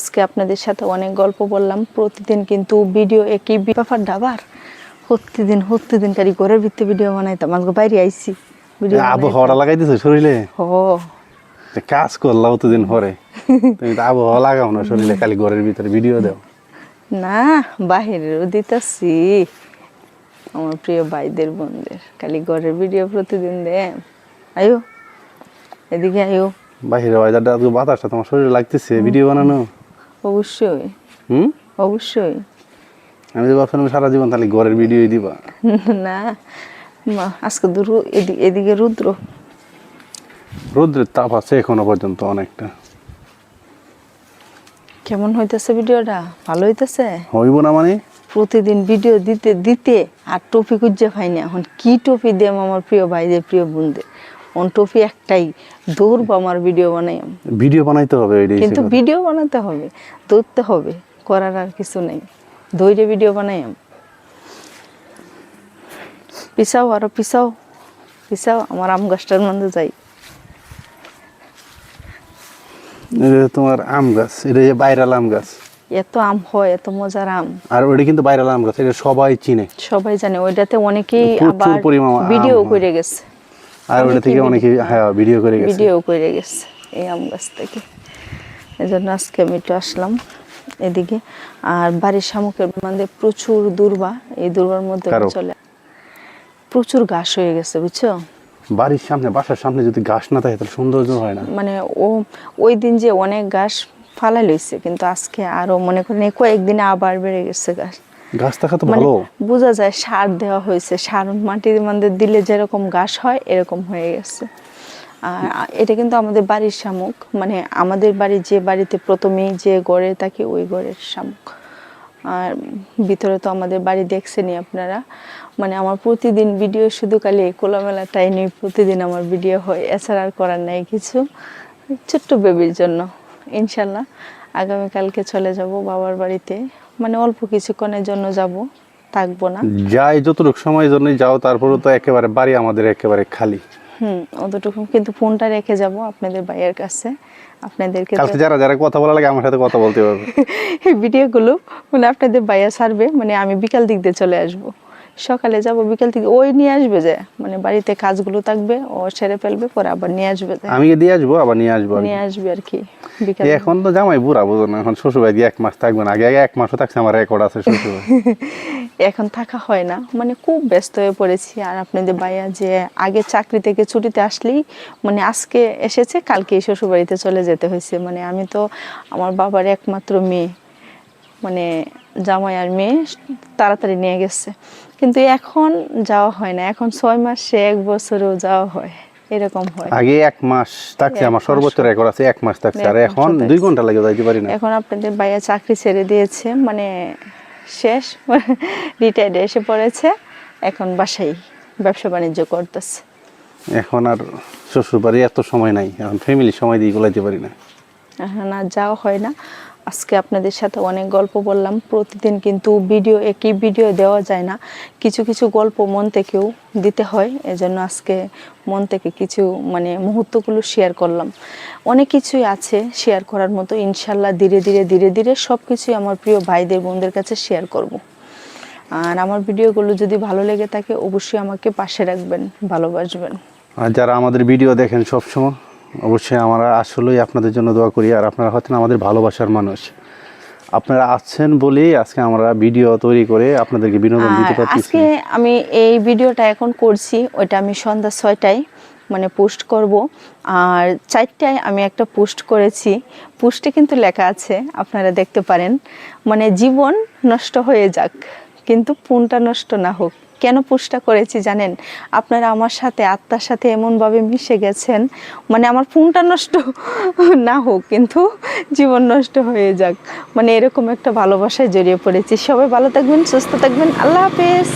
আজকে আপনাদের সাথে অনেক গল্প বললাম। প্রতিদিন কিন্তু ভিডিও একই ব্যাপার ডাবার প্রতিদিন প্রতিদিন কারি ঘরের ভিতরে ভিডিও বানাইতাম। আজকে বাইরে আইছি। ভিডিও আবহাওয়াটা লাগাই দিছো শরীরে? ও কাজ করলাম অতদিন পরে। তুমি তো আবহাওয়া লাগাও না শরীরে খালি ঘরের ভিতরে ভিডিও দাও। না বাহিরেরও দিতেছি। আমার প্রিয় ভাইদের বোনদের। খালি ঘরের ভিডিও প্রতিদিন দে আয়ো এদিকে আয়ো। বাহিরে ওয়েদারটা আজকে বাতাসটা তোমার শরীরে লাগতেছে ভিডিও বানানো। অবশ্যই। হুম? অবশ্যই। আমি তো ভাবছিলাম সারা জীবন তাহলে ঘরের ভিডিওই দিবা। না আজকে দুরু এদিকে এদিকে রুদ্র। রোদ্রের তাপ আছে এখনও পর্যন্ত অনেকটা। কেমন হইতেছে ভিডিওটা? ভালো হইতেছে? হইব না মানে? প্রতিদিন ভিডিও দিতে দিতে আর টপি খুঁজে পাই না। এখন কি টপি দেম আমার প্রিয় ভাইদের প্রিয় বোনদের? অন টপি একটাই। দৌড়বো আমার ভিডিও বানাই ভিডিও বানাইতে হবে কিন্তু ভিডিও বানাতে হবে দৌড়তে হবে করার আর কিছু নেই। দৌড়ে ভিডিও বানাই। পিছাও আরও পিছাও পিছাও আমার আম গাছটার মধ্যে যাই। তোমার আম গাছ এটা যে বাইরাল আম গাছ। এত আম হয় এত মজার আম। আর ওটা কিন্তু বাইরাল আম গাছ এটা সবাই চিনে। সবাই জানে ওইটাতে অনেকেই আবার ভিডিও। করে গেছে। আর ওটা থেকে অনেকে হ্যাঁ ভিডিও করে গেছে। ভিডিও করে গেছে এই আম গাছ থেকে। এই জন্য আজকে আমি একটু আসলাম এদিকে। আর বাড়ির শামুকের মধ্যে প্রচুর দুর্বা এই দুর্বার মধ্যে চলে প্রচুর ঘাস হয়ে গেছে বুঝছ? বাড়ির সামনে বাসার সামনে যদি গাছ না থাকে তাহলে সৌন্দর্য হয় না। মানে ও ওই দিন যে অনেক ঘাস ফালাই লইছে কিন্তু আজকে আরও মনে করেন কয়েকদিনে আবার বেড়ে গেছে ঘাস। তো মানে ভালো বোঝা যায় সার দেওয়া হয়েছে, সার মাটির মধ্যে দিলে যেরকম হয়, এরকম হয়ে গেছে। আর এটা কিন্তু আমাদের বাড়ির শামুক মানে আমাদের বাড়ি যে বাড়িতে প্রথমেই যে গড়ে থাকে ওই গড়ের শামুক। আর ভিতরে তো আমাদের বাড়ি দেখছেনই আপনারা। মানে আমার প্রতিদিন ভিডিও শুধু খালি এই খোলামেলাটাই নিয়ে প্রতিদিন আমার ভিডিও হয়, এছাড়া আর করার নাই কিছু। ছোট্ট বেবির জন্য, ইনশাল্লাহ। আগামীকালকে চলে যাব বাবার বাড়িতে। মানে অল্প কিছুক্ষণের জন্য যাব থাকব না। যাই যতটুকু সময় জন্য যাও তারপরে তো একেবারে বাড়ি আমাদের একেবারে খালি। হুম অতটুকু কিন্তু ফোনটা রেখে যাব আপনাদের ভাইয়ের কাছে। আপনাদেরকে কালকে যারা যারা কথা বলা লাগে আমার সাথে কথা বলতে পারবে। এই ভিডিওগুলো মানে আপনাদের ভাইয়া ছাড়বে মানে আমি বিকাল দিক দিয়ে চলে আসব। সকালে যাব বিকাল থেকে ওই নিয়ে আসবে যে মানে বাড়িতে কাজগুলো থাকবে ও সেরে ফেলবে পরে আবার নিয়ে আসবে। আমি দিয়ে আসব আবার নিয়ে আসব নিয়ে আসবে আর কি বিকাল। এখন তো জামাই বুড়া বুঝো না এখন শ্বশুর বাড়ি এক মাস থাকবে না আগে আগে এক মাসও থাকছে আমার রেকর্ড আছে শ্বশুর এখন থাকা হয় না মানে খুব ব্যস্ত হয়ে পড়েছি। আর আপনাদের ভাইয়া যে আগে চাকরি থেকে ছুটিতে আসলেই মানে আজকে এসেছে কালকে শ্বশুরবাড়িতে চলে যেতে হয়েছে। মানে আমি তো আমার বাবার একমাত্র মেয়ে। মানে জামাই আর মেয়ে তাড়াতাড়ি নিয়ে গেছে। কিন্তু এখন যাওয়া হয় না। এখন ছয় মাসে এক বছরেও যাওয়া হয়। এরকম হয়। আগে এক মাস থাকছে আমার সর্বোচ্চ রেকর্ড আছে এক মাস থাকছে। আর এখন। দুই ঘণ্টা লাগে যাইতে পারি না। এখন আপনাদের ভাইয়া চাকরি ছেড়ে দিয়েছে মানে শেষ রিটায়ার্ড এসে পড়েছে। এখন বাসায় ব্যবসা বাণিজ্য করতেছে। এখন আর শ্বশুর বাড়ি এত সময় নাই। এখন ফ্যামিলি সময় দিয়ে গোলাইতে পারি না। আর যাওয়া হয় না। আজকে আপনাদের সাথে অনেক গল্প বললাম। প্রতিদিন কিন্তু ভিডিও, একই ভিডিও দেওয়া যায় না। কিছু কিছু গল্প মন থেকেও দিতে হয়। এজন্য আজকে মন থেকে কিছু মানে মুহূর্তগুলো শেয়ার করলাম। অনেক কিছুই আছে শেয়ার করার মতো। ইনশাল্লাহ ধীরে ধীরে ধীরে ধীরে সব কিছুই আমার প্রিয় ভাইদের, বোনদের কাছে শেয়ার করব। আর আমার ভিডিওগুলো যদি ভালো লেগে থাকে, অবশ্যই আমাকে পাশে রাখবেন, ভালোবাসবেন। আর যারা আমাদের ভিডিও দেখেন সবসময় অবশ্যই আমরা আসলেই আপনাদের জন্য দোয়া করি আর আপনারা হচ্ছেন আমাদের ভালোবাসার মানুষ। আপনারা আছেন বলেই আজকে আমরা ভিডিও তৈরি করে আপনাদেরকে বিনোদন দিতে আর পারতেছি। আজকে আমি এই ভিডিওটা এখন করছি ওইটা আমি সন্ধ্যা ছয়টায় মানে পোস্ট করব। আর চারটায় আমি একটা পোস্ট করেছি পোস্টে কিন্তু লেখা আছে আপনারা দেখতে পারেন। মানে জীবন নষ্ট হয়ে যাক। কিন্তু পুনটা নষ্ট না হোক। কেন পুষ্টা করেছি জানেন? আপনারা আমার সাথে, আত্মার সাথে এমনভাবে মিশে গেছেন মানে আমার ফোনটা নষ্ট না হোক, কিন্তু জীবন নষ্ট হয়ে যাক। মানে এরকম একটা ভালোবাসায় জড়িয়ে পড়েছি। সবাই ভালো থাকবেন, সুস্থ থাকবেন। আল্লাহ হাফেজ।